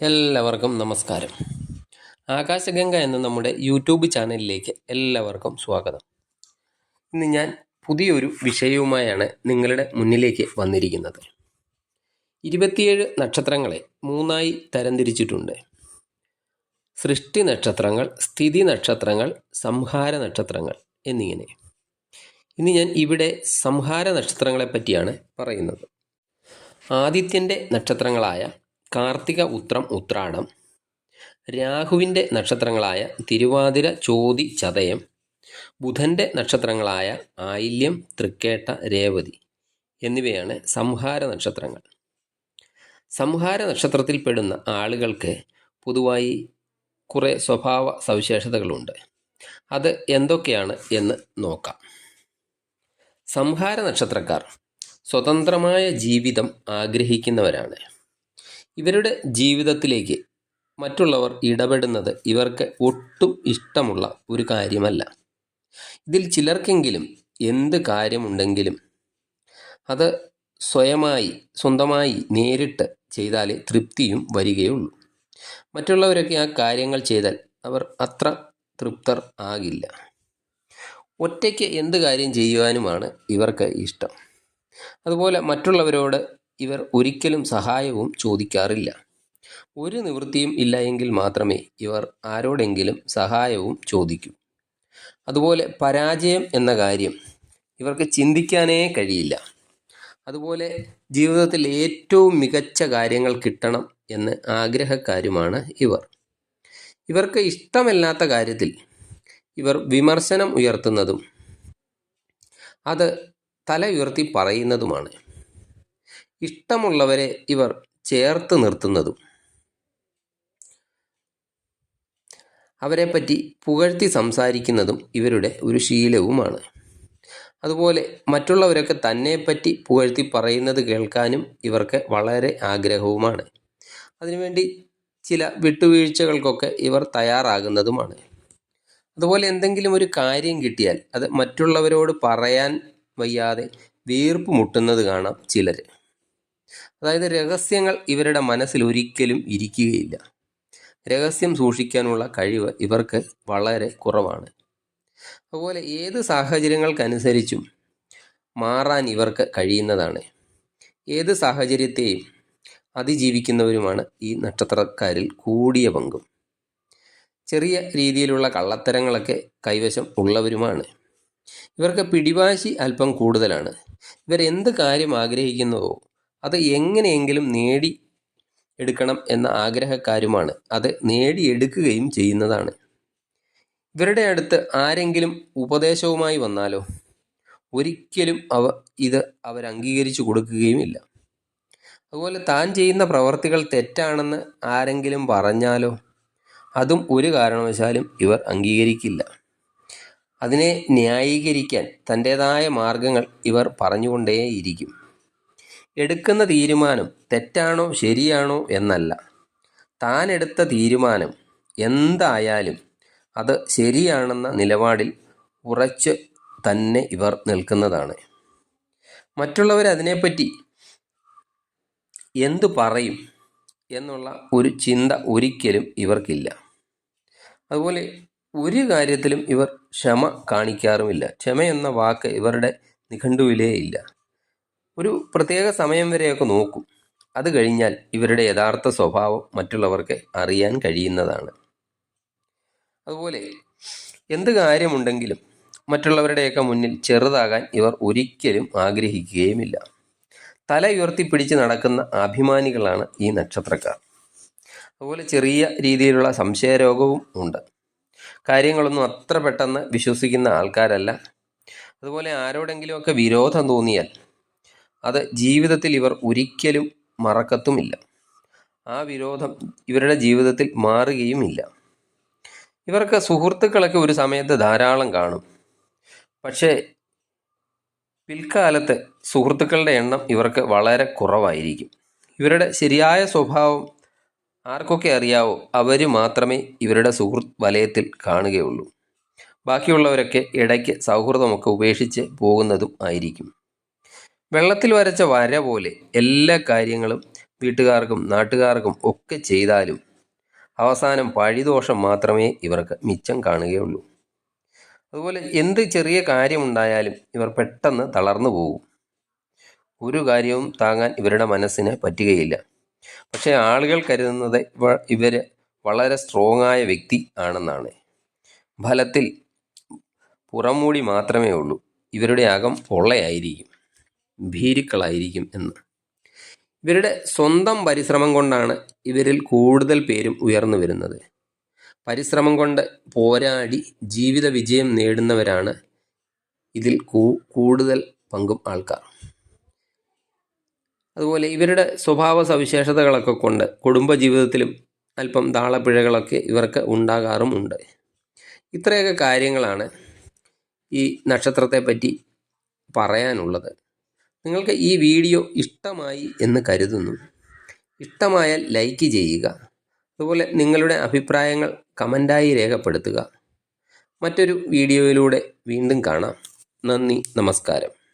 എല്ലാവർക്കും നമസ്കാരം. ആകാശഗംഗ എന്ന നമ്മുടെ യൂട്യൂബ് ചാനലിലേക്ക് എല്ലാവർക്കും സ്വാഗതം. ഇന്ന് ഞാൻ പുതിയൊരു വിഷയവുമായാണ് നിങ്ങളുടെ മുന്നിലേക്ക് വന്നിരിക്കുന്നത്. ഇരുപത്തിയേഴ് നക്ഷത്രങ്ങളെ മൂന്നായി തരംതിരിച്ചിട്ടുണ്ട്. സൃഷ്ടി നക്ഷത്രങ്ങൾ സ്ഥിതി നക്ഷത്രങ്ങൾ സംഹാര നക്ഷത്രങ്ങൾ എന്നിങ്ങനെ. ഇന്ന് ഞാൻ ഇവിടെ സംഹാര നക്ഷത്രങ്ങളെ പറ്റിയാണ് പറയുന്നത്. ആദിത്യന്റെ നക്ഷത്രങ്ങളായ കാർത്തിക ഉത്രം ഉത്രാടം രാഹുവിന്റെ നക്ഷത്രങ്ങളായ തിരുവാതിര ചോതി ചതയം ബുധന്റെ നക്ഷത്രങ്ങളായ ആയില്യം തൃക്കേട്ട രേവതി എന്നിവയാണ് സംഹാര നക്ഷത്രങ്ങൾ. സംഹാര നക്ഷത്രത്തിൽപ്പെടുന്ന ആളുകൾക്ക് പൊതുവായി കുറേ സ്വഭാവ സവിശേഷതകളുണ്ട്. അത് എന്തൊക്കെയാണ് എന്ന് നോക്കാം. സംഹാര നക്ഷത്രക്കാർ സ്വതന്ത്രമായ ജീവിതം ആഗ്രഹിക്കുന്നവരാണ്. ഇവരുടെ ജീവിതത്തിലേക്ക് മറ്റുള്ളവർ ഇടപെടുന്നത് ഇവർക്ക് ഒട്ടും ഇഷ്ടമുള്ള ഒരു കാര്യമല്ല. ഇതിൽ ചിലർക്കെങ്കിലും എന്ത് കാര്യമുണ്ടെങ്കിലും അത് സ്വയമായി സ്വന്തമായി നേരിട്ട് ചെയ്താലേ തൃപ്തിയും വരികയുള്ളൂ. മറ്റുള്ളവരൊക്കെ ആ കാര്യങ്ങൾ ചെയ്താൽ അവർ അത്ര തൃപ്തർ ആകില്ല. ഒറ്റയ്ക്ക് എന്ത് കാര്യം ചെയ്യുവാനുമാണ് ഇവർക്ക് ഇഷ്ടം. അതുപോലെ മറ്റുള്ളവരോട് ഇവർ ഒരിക്കലും സഹായവും ചോദിക്കാറില്ല. ഒരു നിവൃത്തിയും ഇല്ല എങ്കിൽ മാത്രമേ ഇവർ ആരോടെങ്കിലും സഹായവും ചോദിക്കൂ. അതുപോലെ പരാജയം എന്ന കാര്യം ഇവർക്ക് ചിന്തിക്കാനേ കഴിയില്ല. അതുപോലെ ജീവിതത്തിൽ ഏറ്റവും മികച്ച കാര്യങ്ങൾ കിട്ടണം എന്ന് ആഗ്രഹക്കാരുമാണ് ഇവർ. ഇവർക്ക് ഇഷ്ടമല്ലാത്ത കാര്യത്തിൽ ഇവർ വിമർശനം ഉയർത്തുന്നതും അത് തല ഉയർത്തി പറയുന്നതുമാണ്. ഇഷ്ടമുള്ളവരെ ഇവർ ചേർത്ത് നിർത്തുന്നതും. അവരെപ്പറ്റി പുകഴ്ത്തി സംസാരിക്കുന്നതും ഇവരുടെ ഒരു ശീലവുമാണ്. അതുപോലെ മറ്റുള്ളവരൊക്കെ തന്നെപ്പറ്റി പുകഴ്ത്തി പറയുന്നത് കേൾക്കാനും ഇവർക്ക് വളരെ ആഗ്രഹവുമാണ്. അതിനുവേണ്ടി ചില വിട്ടുവീഴ്ചകൾക്കൊക്കെ ഇവർ തയ്യാറാകുന്നതുമാണ്. അതുപോലെ എന്തെങ്കിലും ഒരു കാര്യം കിട്ടിയാൽ അത് മറ്റുള്ളവരോട് പറയാൻ വയ്യാതെ വീർപ്പ് മുട്ടുന്നത് കാണാം ചിലർ അതായത് രഹസ്യങ്ങൾ ഇവരുടെ മനസ്സിൽ ഒരിക്കലും ഇരിക്കുകയില്ല. രഹസ്യം സൂക്ഷിക്കാനുള്ള കഴിവ് ഇവർക്ക് വളരെ കുറവാണ്. അതുപോലെ ഏത് സാഹചര്യങ്ങൾക്കനുസരിച്ചും മാറാൻ ഇവർക്ക് കഴിയുന്നതാണ്. ഏത് സാഹചര്യത്തെയും അതിജീവിക്കുന്നവരുമാണ് ഈ നക്ഷത്രക്കാരിൽ കൂടിയ പങ്കും. ചെറിയ രീതിയിലുള്ള കള്ളത്തരങ്ങളൊക്കെ കൈവശം ഉള്ളവരുമാണ്. ഇവർക്ക് പിടിവാശി അല്പം കൂടുതലാണ്. ഇവർ എന്ത് കാര്യം ആഗ്രഹിക്കുന്നുവോ അത് എങ്ങനെയെങ്കിലും നേടി എടുക്കണം എന്ന ആഗ്രഹക്കാരുമാണ്. അത് നേടിയെടുക്കുകയും ചെയ്യുന്നതാണ്. ഇവരുടെ അടുത്ത് ആരെങ്കിലും ഉപദേശവുമായി വന്നാലോ ഒരിക്കലും അവ ഇത് അവരംഗീകരിച്ചു കൊടുക്കുകയുമില്ല അതുപോലെ താൻ ചെയ്യുന്ന പ്രവർത്തികൾ തെറ്റാണെന്ന് ആരെങ്കിലും പറഞ്ഞാലോ അതും ഒരു കാരണവശാലും ഇവർ അംഗീകരിക്കില്ല. അതിനെ ന്യായീകരിക്കാൻ തന്റേതായ മാർഗങ്ങൾ ഇവർ പറഞ്ഞുകൊണ്ടേയിരിക്കും. എടുക്കുന്ന തീരുമാനം തെറ്റാണോ ശരിയാണോ എന്നല്ല. താൻ എടുത്ത തീരുമാനം എന്തായാലും അത് ശരിയാണെന്ന നിലപാടിൽ ഉറച്ച് തന്നെ ഇവർ നിൽക്കുന്നതാണ്. മറ്റുള്ളവർ അതിനെപ്പറ്റി എന്തു പറയും എന്നുള്ള ഒരു ചിന്ത ഒരിക്കലും ഇവർക്കില്ല. അതുപോലെ ഒരു കാര്യത്തിലും ഇവർ ക്ഷമ കാണിക്കാറുമില്ല. ക്ഷമ എന്ന വാക്ക് ഇവരുടെ നിഘണ്ടുവിലേ ഇല്ല. ഒരു പ്രത്യേക സമയം വരെയൊക്കെ നോക്കും. അത് കഴിഞ്ഞാൽ ഇവരുടെ യഥാർത്ഥ സ്വഭാവം മറ്റുള്ളവർക്ക് അറിയാൻ കഴിയുന്നതാണ്. അതുപോലെ എന്ത് കാര്യമുണ്ടെങ്കിലും മറ്റുള്ളവരുടെയൊക്കെ മുന്നിൽ ചെറുതാകാൻ ഇവർ ഒരിക്കലും ആഗ്രഹിക്കുകയുമില്ല. തല ഉയർത്തിപ്പിടിച്ച് നടക്കുന്ന അഭിമാനികളാണ് ഈ നക്ഷത്രക്കാർ. അതുപോലെ ചെറിയ രീതിയിലുള്ള സംശയരോഗവും ഉണ്ട്. കാര്യങ്ങളൊന്നും അത്ര പെട്ടെന്ന് വിശ്വസിക്കുന്ന ആൾക്കാരല്ല. അതുപോലെ ആരോടെങ്കിലുമൊക്കെ വിരോധം തോന്നിയാൽ അത് ജീവിതത്തിൽ ഇവർ ഒരിക്കലും മറക്കത്തുമില്ല. ആ വിരോധം ഇവരുടെ ജീവിതത്തിൽ മാറുകയുമില്ല. ഇവർക്ക് സുഹൃത്തുക്കളൊക്കെ ഒരു സമയത്ത് ധാരാളം കാണും. പക്ഷേ പിൽക്കാലത്ത് സുഹൃത്തുക്കളുടെ എണ്ണം ഇവർക്ക് വളരെ കുറവായിരിക്കും. ഇവരുടെ ശരിയായ സ്വഭാവം ആർക്കൊക്കെ അറിയാവോ അവർ മാത്രമേ ഇവരുടെ സുഹൃത്ത് വലയത്തിൽ കാണുകയുള്ളൂ. ബാക്കിയുള്ളവരൊക്കെ ഇടയ്ക്ക് സൗഹൃദമൊക്കെ ഉപേക്ഷിച്ച് പോകുന്നതും ആയിരിക്കും. വെള്ളത്തിൽ വരച്ച വര പോലെ എല്ലാ കാര്യങ്ങളും വീട്ടുകാർക്കും നാട്ടുകാർക്കും ഒക്കെ ചെയ്താലും അവസാനം പഴിദോഷം മാത്രമേ ഇവർക്ക് മിച്ചം കാണുകയുള്ളൂ. അതുപോലെ എന്ത് ചെറിയ കാര്യമുണ്ടായാലും ഇവർ പെട്ടെന്ന് തളർന്നു പോകും. ഒരു കാര്യവും താങ്ങാൻ ഇവരുടെ മനസ്സിന് പറ്റുകയില്ല. പക്ഷേ ആളുകൾ കരുതുന്നത് ഇവ ഇവർ വളരെ സ്ട്രോങ് ആയ വ്യക്തി ആണെന്നാണ്. ഫലത്തിൽ പുറംമൂടി മാത്രമേ ഉള്ളൂ. ഇവരുടെ അകം പൊള്ളയായിരിക്കും ഭീരുക്കളായിരിക്കും എന്ന്. ഇവരുടെ സ്വന്തം പരിശ്രമം കൊണ്ടാണ് ഇവരിൽ കൂടുതൽ പേരും ഉയർന്നു വരുന്നത്. പരിശ്രമം കൊണ്ട് പോരാടി ജീവിത വിജയം നേടുന്നവരാണ് ഇതിൽ കൂടുതൽ പങ്കും ആൾക്കാർ. അതുപോലെ ഇവരുടെ സ്വഭാവ സവിശേഷതകളൊക്കെ കൊണ്ട് കുടുംബജീവിതത്തിലും അല്പം താളപ്പിഴകളൊക്കെ ഇവർക്ക് ഉണ്ടാകാറുമുണ്ട്. ഇത്രയൊക്കെ കാര്യങ്ങളാണ് ഈ നക്ഷത്രത്തെ പറ്റി പറയാനുള്ളത്. നിങ്ങൾക്ക് ഈ വീഡിയോ ഇഷ്ടമായി എന്ന് കരുതുന്നു. ഇഷ്ടമായാൽ ലൈക്ക് ചെയ്യുക. അതുപോലെ നിങ്ങളുടെ അഭിപ്രായങ്ങൾ കമന്റായി രേഖപ്പെടുത്തുക. മറ്റൊരു വീഡിയോയിലൂടെ വീണ്ടും കാണാം. നന്ദി നമസ്കാരം.